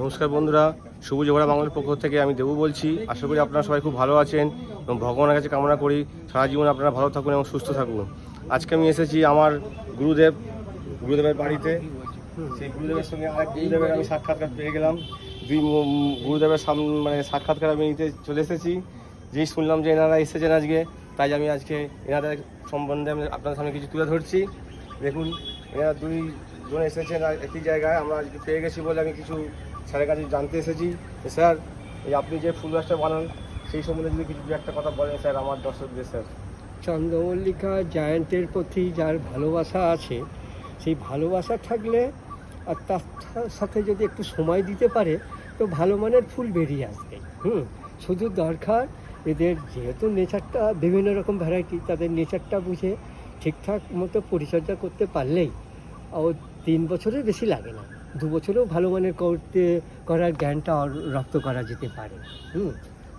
নমস্কার বন্ধুরা সবুজ ওরা বাংলার পক্ষ থেকে আমি দেবু বলছি। আশা করি আপনারা সবাই খুব ভালো আছেন এবং ভগবানের কাছে কামনা করি। সারা জীবন আপনারা ভালো থাকুন এবং সুস্থ থাকুন। আজকে আমি এসেছি আমার গুরুদেব, গুরুদেবের বাড়িতে। সেই গুরুদেবের সঙ্গে আরেক গুরুদেবের আমি সাক্ষাৎকার পেয়ে গেলাম। দুই গুরুদেবের সামনে মানে সাক্ষাৎকার আমি নিতে চলে এসেছি। যেই শুনলাম যে এনারা এসেছেন আজকে, তাই আমি আজকে এনাদের সম্বন্ধে আমি আপনাদের সামনে কিছু তুলে ধরছি। দেখুন, এনারা দুই জন এসেছেন একই জায়গায়। আমরা আজকে পেয়ে গেছি বলে আমি কিছু স্যারের কাছে জানতে এসেছি স্যার, এই আপনি যে ফুল গাছটা বানান, সেই সম্বন্ধে যদি কিছু একটা কথা বলেন, স্যার, আমার দর্শকদের, স্যার। চন্দ্রমল্লিকা জায়ান্টের প্রতি যার ভালোবাসা আছে, সেই ভালোবাসা থাকলে আর তার সাথে যদি একটু সময় দিতে পারে, তো ভালো মানের ফুল বেরিয়ে আসবে। হুম, শুধু দরকার এদের যেহেতু নেচারটা বিভিন্ন রকম ভ্যারাইটি তাদের নেচারটা বুঝে ঠিকঠাক মতো পরিচর্যা করতে পারলেই ও তিন বছরের বেশি লাগে না। দু বছরেও ভালো মানের করতে করার জ্ঞানটা রপ্ত করা যেতে পারে। হুম?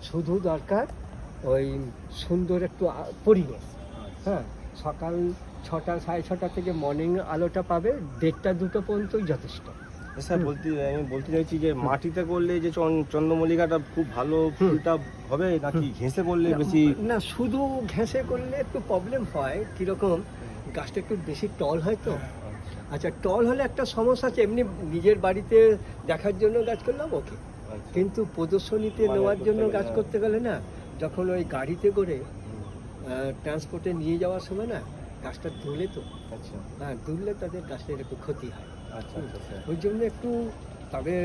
শুধু দরকার ওই সুন্দর একটু পরিবেশ। হ্যাঁ? সকাল ছটা সাড়ে ছটা থেকে মর্নিং আলোটা পাবে দেড়টা দুটো পর্যন্তই যথেষ্ট। স্যার বলতে আমি বলতে চাইছি যে মাটিতে করলে যে চন- চন্দ্রমল্লিকাটা খুব ভালো ফুলটা হবে নাকি ঘেঁষে করলে বেশি না শুধু ঘেঁষে করলে একটু প্রবলেম হয় কীরকম? গাছটা একটু বেশি টল হয় তো? আচ্ছা টল হলে একটা সমস্যা আছে এমনি নিজের বাড়িতে দেখার জন্য গাছ করলাম ওকে। কিন্তু প্রদর্শনীতে মানে নেওয়ার জন্য গাছ। করতে গেলে না যখন ওই গাড়িতে করে ট্রান্সপোর্টে নিয়ে যাওয়ার সময় না গাছটা তুলে তো। আচ্ছা। হ্যাঁ তুললে তাদের গাছের একটু ক্ষতি হয়। আচ্ছা আচ্ছা ওই জন্য একটু তবে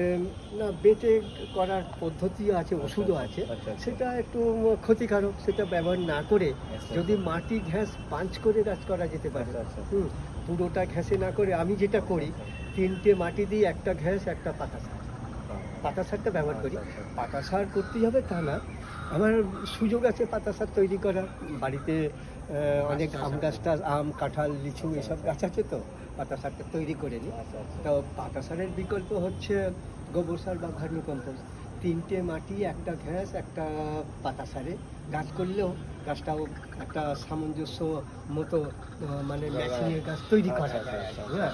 না বেটে করার পদ্ধতিও আছে ওষুধও আছে। আচ্ছা, আচ্ছা। সেটা একটু ক্ষতিকারক সেটা ব্যবহার না করে আচ্ছা, যদি মাটি ঘ্যাস পাঞ্চ করে গাছ করা যেতে পারে। আচ্ছা, আচ্ছা। হুম। পুরোটা ঘ্যাসে না করে আমি যেটা করি তিনটে মাটি দিয়ে একটা ঘ্যাস একটা পাতা সার। পাতা সারটা ব্যবহার করি। আচ্ছা, আচ্ছা। পাতা সার করতেই হবে তা না। আমার সুযোগ আছে পাতা সার তৈরি করার। বাড়িতে অনেক আম গাছ টাছ, আম কাঁঠাল লিচু এসব গাছ আছে তো? পাতা সারটা তৈরি করে নিই। আচ্ছা, আচ্ছা। তো পাতা সারের বিকল্প হচ্ছে গোবর সার বা ভার্মি কম্পোস্ট তিনটে মাটি একটা ঘ্যাস একটা পাতা সারে। গাছ করলেও গাছটাও একটা সামঞ্জস্য মতো মানে ম্যাচিংয়ের গাছ তৈরি করা আচ্ছা, যায় আচ্ছা, হ্যাঁ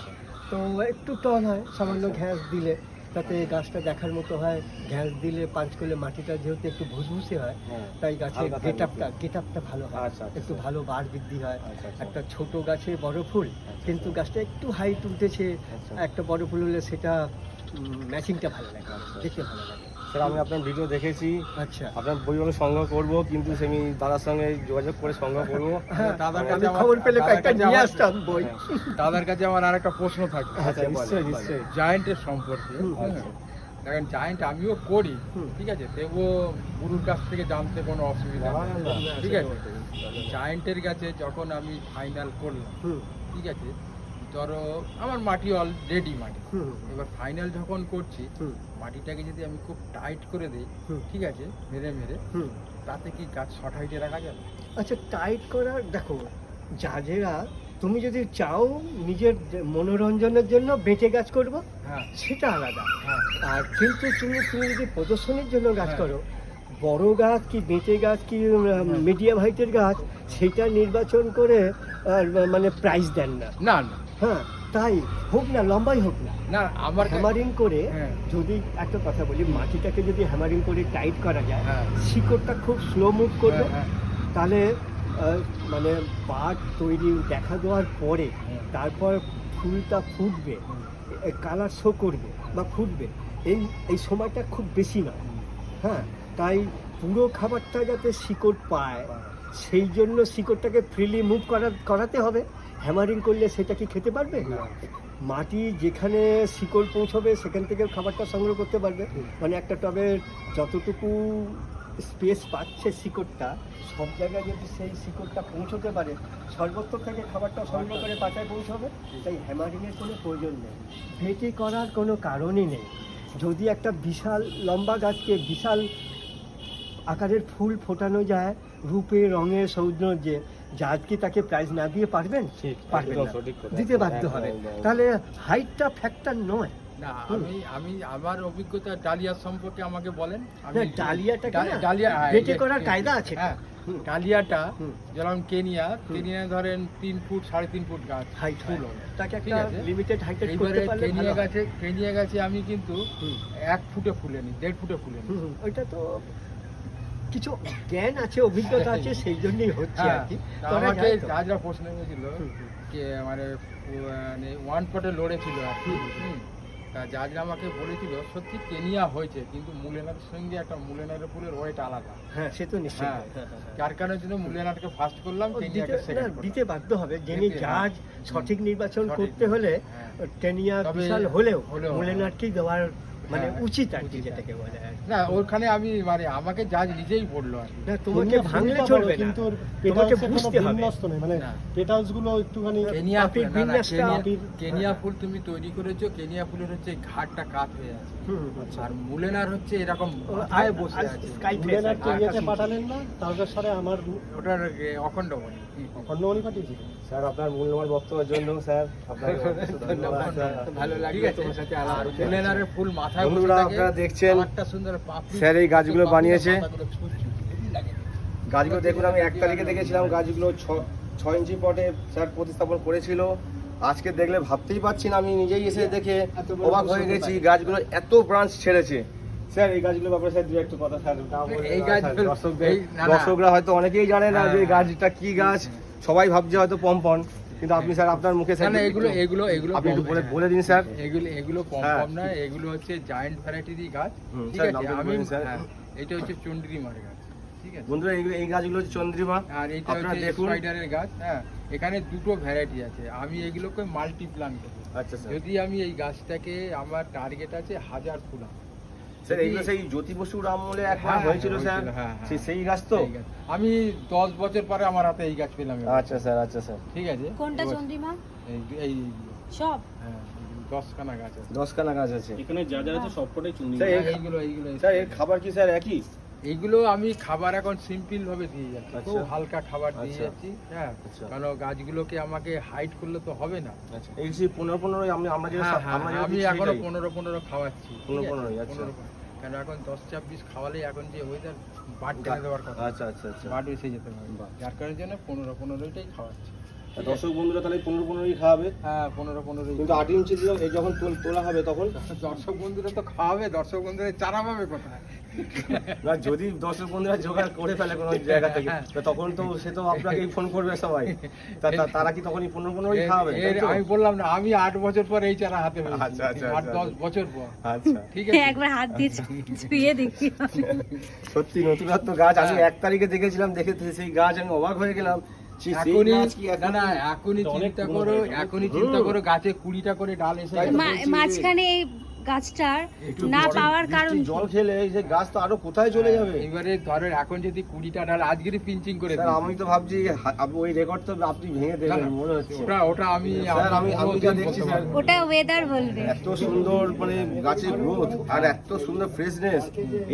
তো একটু টল হয় সামান্য ঘ্যাস দিলে তাতে গাছটা দেখার মতো হয় ঘ্যাস দিলে পাঁচ করলে মাটিটা যেহেতু একটু ভুসভুসে হয় হ্যাঁ। তাই গাছের গেট আপটা গেট আপটা ভালো হয় আচ্ছা, আচ্ছা, একটু আচ্ছা। ভালো বার বৃদ্ধি হয় আচ্ছা, আচ্ছা। একটা ছোট গাছে বড় ফুল কিন্তু আচ্ছা। গাছটা একটু হাইট উঠেছে আচ্ছা। একটা বড় ফুল হলে সেটা ম্যাচিংটা ভালো লাগে আচ্ছা। দেখে ভালো লাগে স্যার আমি আপনার ভিডিও দেখেছি। আচ্ছা। আপনার বই আমি সংগ্রহ করব কিন্তু আমি দাদার সঙ্গে যোগাযোগ করে সংগ্রহ করব। হ্যাঁ, দাদার কাছে আমার- খবর পেলে নিয়ে আসতাম বই। দাদার কাছে আমার আর একটা প্রশ্ন থাকবে। আচ্ছা নিশ্চয়ই নিশ্চয়ই। জায়েন্টের সম্পর্কে হ্যাঁ। আচ্ছা। দেখেন জায়েন্ট আমিও করি। ঠিক আছে? তবুও গুরুর কাছ থেকে জানতে কোনো অসুবিধা ঠিক আছে? জায়েন্টের কাছে যখন আমি ফাইনাল করলাম ঠিক আছে? ধরো আমার মাটি অলরেডি মাটি। এবার ফাইনাল যখন করছি মাটিটাকে যদি আমি খুব টাইট করে দিই। ঠিক আছে মেরে মেরে তাতে কি গাছ শর্ট হাইটে রাখা যাবে? আচ্ছা টাইট করার দেখো জাজেরা তুমি যদি চাও নিজের মনোরঞ্জনের জন্য বেঁচে গাছ করব হ্যাঁ। সেটা আলাদা। হ্যাঁ। আর কিন্তু তুমি তুমি যদি প্রদর্শনীর জন্য গাছ হ্যাঁ। করো বড় গাছ কি বেঁচে গাছ কি মিডিয়াম হাইটের গাছ সেটা নির্বাচন করে আর মানে প্রাইস দেন না। না না। হ্যাঁ তাই হোক না লম্বাই হোক না। না আমার হ্যামারিং করে হ্যাঁ। যদি একটা কথা বলি মাটিটাকে যদি হ্যামারিং করে টাইট করা যায় হ্যাঁ। শিকড়টা খুব স্লো মুভ করবে হ্যাঁ, হ্যাঁ। তাহলে মানে পাট তৈরি দেখা দেওয়ার পরে তারপর ফুলটা ফুটবে কালার শো করবে বা ফুটবে। এই এই সময়টা খুব বেশি না। হ্যাঁ তাই পুরো খাবারটা যাতে শিকড় পায় সেই জন্য শিকড়টাকে ফ্রিলি মুভ করা করাতে হবে। হ্যামারিং করলে সেটা কি খেতে পারবে? মাটি যেখানে শিকড় পৌঁছবে সেখান থেকে খাবারটা সংগ্রহ করতে পারবে। মানে একটা টবের যতটুকু স্পেস পাচ্ছে শিকড়টা সব জায়গায় যদি সেই শিকড়টা পৌঁছতে পারে সর্বত্র থেকে খাবারটা সংগ্রহ করে পাতায় পৌঁছবে তাই হ্যামারিংয়ের কোনো প্রয়োজন নেই। ভেটি করার কোনো কারণই নেই। যদি একটা বিশাল লম্বা গাছকে বিশাল আকারের ফুল ফোটানো যায় রূপে রঙে সৌন্দর্যে কি তাকে প্রাইজ না দিয়ে পারবেন? পারবেন। দিতে বাধ্য হবে। একদম, একদম। তাহলে হাইটটা ফ্যাক্টর নয়। না আমি আমি আমার অভিজ্ঞতা ডালিয়া সম্পর্কে আমাকে বলেন। ডালিয়া হ্যাঁ, বেটে করার কায়দা আছে। হ্যাঁ ডালিয়াটা। যেমন কেনিয়া কেনিয়া ধরেন তিন ফুট সাড়ে তিন ফুট গাছ হাইট ফুল। তাকে একটা লিমিটেড হাইটেড করতে এইবারে পারলে ভালো কেনিয়া গাছে কেনিয়া গাছে আমি কিন্তু এক ফুটে ফুলেনি দেড় ফুটে ফুলেনি। ওইটা তো কিছু জ্ঞান আছে অভিজ্ঞতা আছে সেই জন্যই হচ্ছে আর হ্যাঁ, কি আমাকে রাজরা প্রশ্ন করেছিল হুম। যে মানে মানে ওয়ান পটে লড়েছিল আর কি। তা জাজরা আমাকে বলেছিল সত্যি কেনিয়া হয়েছে কিন্তু মুলেনার সঙ্গে একটা মুলেনার ফুলের ওয়েট আলাদা হ্যাঁ সে তো নিশ্চয়ই হ্যাঁ। হ্যাঁ, হ্যাঁ, হ্যাঁ। যার কারণের জন্য মুলেনারকে ফার্স্ট করলাম কেনিয়াকে দিতে- সেকেন্ড দিতে বাধ্য হবে যিনি জাজ সঠিক নির্বাচন করতে হলে কেনিয়া বিশাল হলেও হলেও, মুলেনারকেই দেওয়ার মানে হ্যাঁ, উচিত আর কি যেটাকে বলে না ওখানে আমি মানে আমাকে জাজ নিজেই বলল আর না তোমাকে ভাঙলে চলবে না। কিন্তু তোমাকে বুঝতে হবে। মানে গুলো একটুখানি কেনিয়া ফুল- কেনিয়া- কেনিয়া ফুল তুমি তৈরি করেছ কেনিয়া ফুলের হচ্ছে ঘাটটা কাত হয়ে আছে। আচ্ছা। আর মুলেনার হচ্ছে এরকম আর- বসে আছে। trace মুলেনার কি। পাঠালেন না। তারকেশ্বরে আমার ওটার অখণ্ড মণি খন্ডমণি পাঠিয়েছিল স্যার আপনার মূল্যবান বক্তব্যের জন্য স্যার আপনাকে ভালো আছে। তোমার সাথে আলাপ আর মুলেনারের ফুল মাথায় বসে বন্ধুরা, আপনারা দেখছেন, স্যার এই গাছগুলো বানিয়েছে। গাছগুলো দেখুন আমি এক তারিখে দেখেছিলাম গাছগুলো ছ ইঞ্চি পটে স্যার প্রতিস্থাপন করেছিল। আজকে দেখলে ভাবতেই পারছি না আমি নিজেই এসে দেখে অবাক হয়ে গেছি গাছগুলো এত ব্রাঞ্চ ছেড়েছে। স্যার এই গাছগুলো ব্যাপারে স্যার দু একটু কথা স্যার এই। দর্শকরা হয়তো অনেকেই জানে না যে হ্যাঁ। গাছটা কি গাছ। সবাই ভাবছে হয়তো পম্পন। কিন্তু আপনি স্যার আপনার মুখে স্যার এগুলো এগুলো এগুলো আপনি একটু বলে বলে দিন স্যার। এগুলো এগুলো কম হ্যাঁ। কম না এগুলো হচ্ছে জায়ান্ট ভ্যারাইটিরই গাছ। ঠিক আছে? আমি স্যার। হ্যাঁ, এটা হচ্ছে চন্দ্রিমার গাছ। ঠিক আছে? বন্ধুরা এইগুলো এই গাছগুলো হচ্ছে চন্দ্রিমা। আর এইটা আপনারা হচ্ছে দেখুন। স্পাইডারের গাছ হ্যাঁ। এখানে দুটো ভ্যারাইটি আছে। আমি এগুলোকে মাল্টি প্লান করি আচ্ছা স্যার। যদি আমি এই গাছটাকে আমার টার্গেট আছে হাজার ফুল। স্যার এইগুলো সেই জ্যোতি বসুর আমলে একবার হ্যাঁ, হয়েছিল হ্যাঁ, স্যার। হ্যাঁ। সেই সেই গাছ তো? আমি দশ বছর পরে আমার হাতে এই গাছ পেলাম আচ্ছা স্যার আচ্ছা স্যার। ঠিক আছে? কোনটা চন্দ্রিমা? এই সব? হ্যাঁ দশখানা গাছ আছে। দশখানা গাছ আছে। এখানে যা যা আছে সবকটাই চুনি স্যার এইগুলো এইগুলো স্যার এর খাবার কি স্যার একই? এইগুলো আমি খাবার এখন সিম্পল ভাবে দিয়ে যাচ্ছি। আচ্ছা। খুব হালকা খাবার দিয়ে আচ্ছা। যাচ্ছি হ্যাঁ। আচ্ছা। কারণ গাছগুলোকে আমাকে হাইট করলে তো হবে না। আচ্ছা। এই যে পনেরো পনেরো আমরা আমরা আমি এখনও পনেরো পনেরো খাওয়াচ্ছি। পনেরো পনেরোই, আচ্ছা। পনেরো পনেরো। কারণ এখন দশ ছাব্বিশ খাওয়ালে এখন যে ওয়েদার বাট টেনে দেওয়ার কথা। আচ্ছা আচ্ছা আচ্ছা। বাট এসে যেতে পারে। যার কারণের জন্য পনেরো পনেরোটাই খাওয়াচ্ছে। দর্শক বন্ধুরা তাহলে পনেরো পনেরোই খাওয়াবে? হ্যাঁ পনেরো পনেরোই। কিন্তু আট ইঞ্চি দিলাম এই যখন তোলা হবে তখন? দর্শক বন্ধুরা তো খাওয়াবে দর্শক বন্ধুরা চারা পাবে কোথায়? না যদি দর্শক বন্ধুরা জোগাড় করে ফেলে কোনো জায়গা থেকে তখন তো সে তো আপনাকেই ফোন করবে সবাই। তারা কি তখনই পনেরো পনেরোই খাওয়াবে? আমি বললাম না আমি আট বছর পর এই চারা হাতে আচ্ছা, আচ্ছা, আট আচ্ছা, দশ আচ্ছা। বছর পর। আচ্ছা। ঠিক আছে। একবার হাত দিয়ে ছুঁয়ে দেখি। সত্যি নতুনত্ব গাছ আমি হ্যাঁ। এক তারিখে দেখেছিলাম দেখে সেই গাছ আমি অবাক হয়ে গেলাম। এখনই চিন্তা করো এখনই চিন্তা করো গাছে কুড়িটা করে ডাল এসে। মাঝখানে এই গাছটার না পাওয়ার কারণ জল খেলে এই যে গাছ তো আরও কোথায় চলে যাবে? এবারে ধরো এখন যদি কুড়িটা ডাল আজকেরই পিঞ্চিং করে স্যার আমি তো ভাবছি ওই রেকর্ড তো আপনি ভেঙে দেবেন মনে হচ্ছে। ওটা ওটা আমি স্যার, আমি- আমি যা দেখছি, স্যার, ওটা ওয়েদার বলবে। এত সুন্দর মানে গাছের গ্রোথ আর এত সুন্দর ফ্রেশনেস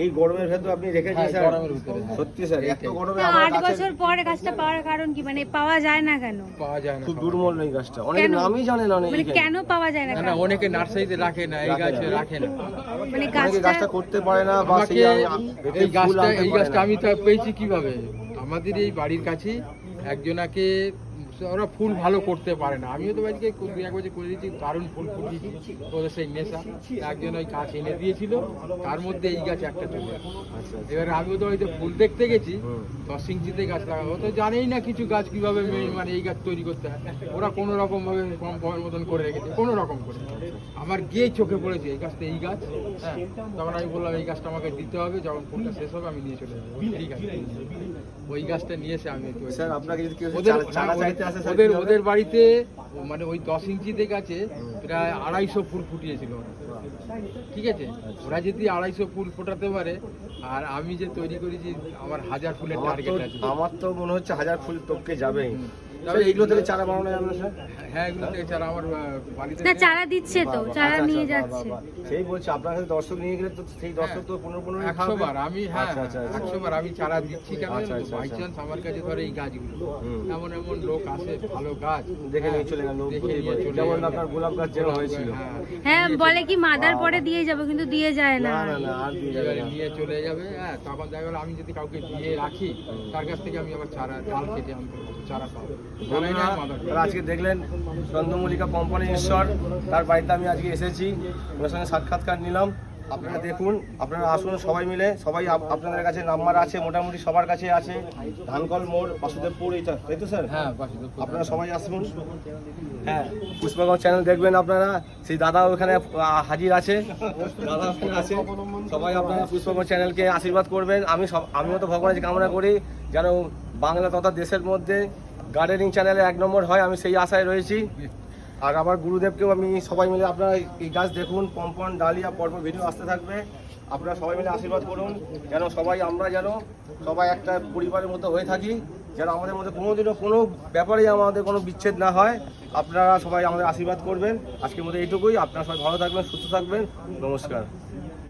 এই গরমের ভেতর আপনি রেখেছেন হ্যাঁ, স্যার। গরমের ভিতরে, হ্যাঁ। সত্যি স্যার এত গরমে আমার আট বছর পরে গাছটা পাওয়ার কারণ কি? মানে পাওয়া যায় না কেন? পাওয়া যায় না খুব। এই গাছটা। অনেকে নামই জানে না মানে কেন পাওয়া যায় না না? অনেকে নার্সারিতে রাখে না এই গাছে। রাখে না। মানে গাছটা করতে পারে না বা সেই এই গাছটা এই গাছটা আমি তা পেয়েছি কীভাবে? আমাদের এই বাড়ির কাছেই একজনাকে ওরা ফুল ভালো করতে পারে না। আমিও তো বাড়িকে দু এক বছর করে দিয়েছি দারুণ ফুল ফুটিয়েছি। ওদের সেই নেশা। একজন ওই গাছ এনে দিয়েছিল। তার মধ্যে এই গাছ একটা চলে। আচ্ছা, আচ্ছা। এবারে আমিও তো হয়তো ফুল দেখতে গেছি। দশ ইঞ্চিতে গাছ লাগাবো। তো জানেই না কিছু গাছ কীভাবে মানে এই গাছ তৈরি করতে হয়। ওরা কোনো রকম ভাবে কম কমের মতন করে রেখেছে কোনো রকম করে। আমার গিয়ে চোখে পড়েছে এই গাছটা এই গাছ। হ্যাঁ তখন আমি বললাম এই গাছটা আমাকে দিতে হবে যখন ফুলটা শেষ হবে আমি নিয়ে চলে যাব। ঠিক আছে। ওই গাছটা নিয়ে এসে আমি স্যার আপনাকে যদি কেউ চারা- চাইতে ওদের ওদের বাড়িতে মানে ওই দশ ইঞ্চিতে গাছে প্রায় আড়াইশো ফুল ফুটিয়েছিল। ঠিক আছে? ওরা যদি আড়াইশো ফুল ফোটাতে পারে আর আমি যে তৈরি করেছি আমার হাজার ফুলের আমার তো টার্গেট আছে। আমার তো মনে হচ্ছে হাজার ফুল টপকে যাবেই। হুম। এইগুলো থেকে চারা বানানো যাবে স্যার? হ্যাঁ এগুলো থেকে চারা আমার বাড়িতে না চারা দিচ্ছে তো চারা নিয়ে যাচ্ছে। বাহ, বাহ। সেই বলছি আপনার কাছে দর্শক নিয়ে গেলে তো সেই দর্শক তো পনেরো পনেরো একশো বার আমি হ্যাঁ। একশো বার আমি চারা দিচ্ছি কেন বাই। চান্স আমার কাছে ধরে এই গাছগুলো। এমন এমন লোক আসে ভালো গাছ। দেখে নিয়ে চলে গেল দেখে নিয়ে চলে যেমন আপনার গোলাপ গাছ হয়েছিল। হ্যাঁ। বলে কি মাদার পরে দিয়ে যাব কিন্তু দিয়ে যায় না। না না না আর দিয়ে যাবে নিয়ে চলে যাবে হ্যাঁ তখন দেখা গেলো আমি যদি কাউকে দিয়ে রাখি তার কাছ থেকে আমি আবার চারা ডাল কেটে আনতে চারা পাবো। বন্ধুরা, তারা আজকে দেখলেন চন্দ্রমল্লিকা কোম্পানি ঈশ্বর। তার বাড়িতে আমি আজকে এসেছি। ওনার সঙ্গে সাক্ষাৎকার নিলাম। আপনারা দেখুন আপনারা আসুন সবাই মিলে। সবাই আপনাদের কাছে নাম্বার আছে মোটামুটি সবার কাছে আছে। ধানকল মোড় বাসুদেবপুর এইটা তাই তো স্যার? হ্যাঁ আপনারা সবাই আসুন। হ্যাঁ পুষ্পাগঞ্জ চ্যানেল দেখবেন আপনারা। সেই দাদা ওখানে হাজির আছে। দাদা ওখানে আছে। সবাই আপনারা পুষ্পাগঞ্জ চ্যানেলকে আশীর্বাদ করবেন। আমি সব আমিও তো ভগবানের কামনা করি যেন বাংলা তথা দেশের মধ্যে গার্ডেনিং চ্যানেলে এক নম্বর হয়, আমি সেই আশায় রয়েছি। আর আমার গুরুদেবকেও আমি সবাই মিলে আপনারা এই গাছ দেখুন, পম্পন, ডালিয়া পরপর ভিডিও আসতে থাকবে। আপনারা সবাই মিলে আশীর্বাদ করুন, যেন সবাই আমরা যেন সবাই একটা পরিবারের মতো হয়ে থাকি, যেন আমাদের মধ্যে কোনোদিনও কোনো ব্যাপারেই আমাদের কোনো বিচ্ছেদ না হয়। আপনারা সবাই আমাদের আশীর্বাদ করবেন। আজকের মধ্যে এইটুকুই। আপনারা সবাই ভালো থাকবেন, সুস্থ থাকবেন। নমস্কার।